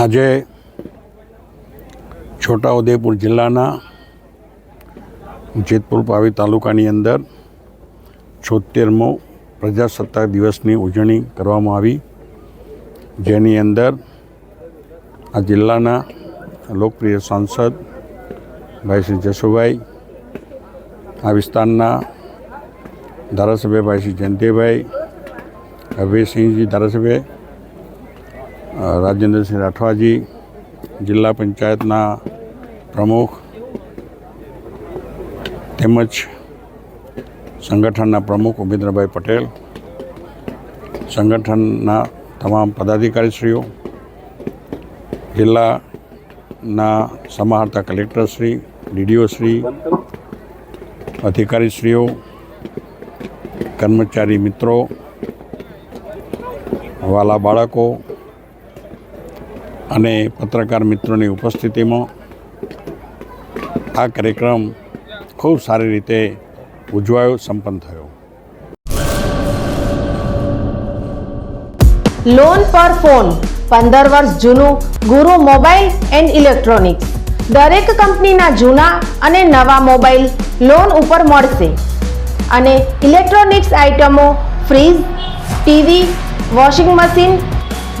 આજે છોટાઉદેપુર જિલ્લાના જેતપુર પાવી તાલુકાની અંદર છોતેરમો પ્રજાસત્તાક દિવસની ઉજવણી કરવામાં આવી. જેની અંદર આ જિલ્લાના લોકપ્રિય સાંસદ ભાઈ શ્રી જસુભાઈ, આ વિસ્તારના ધારાસભ્ય ભાઈ શ્રી જયંતિભાઈ, અભયસિંહજી ધારાસભ્ય રાજેન્દ્રસિંહ રાઠવાજી, જિલ્લા પંચાયતના પ્રમુખ તેમજ સંગઠનના પ્રમુખ ઉમેન્દ્રભાઈ પટેલ, સંગઠનના તમામ પદાધિકારીશ્રીઓ, જિલ્લાના સમાહર્તા કલેક્ટરશ્રી, ડીડીઓશ્રી, અધિકારીશ્રીઓ, કર્મચારી મિત્રો, વાલા બાળકો અને પત્રકાર મિત્રોની ઉપસ્થિતિમાં આ કાર્યક્રમ ખૂબ સારી રીતે ઉજવાયો, સંપન્ન થયો. લોન પર ફોન પંદર વર્ષ જૂનું, ગુરુ મોબાઈલ એન્ડ ઇલેક્ટ્રોનિક્સ. દરેક કંપનીના જૂના અને નવા મોબાઈલ લોન ઉપર મળશે. અને ઇલેક્ટ્રોનિક્સ આઇટમો fridge, TV, washing machine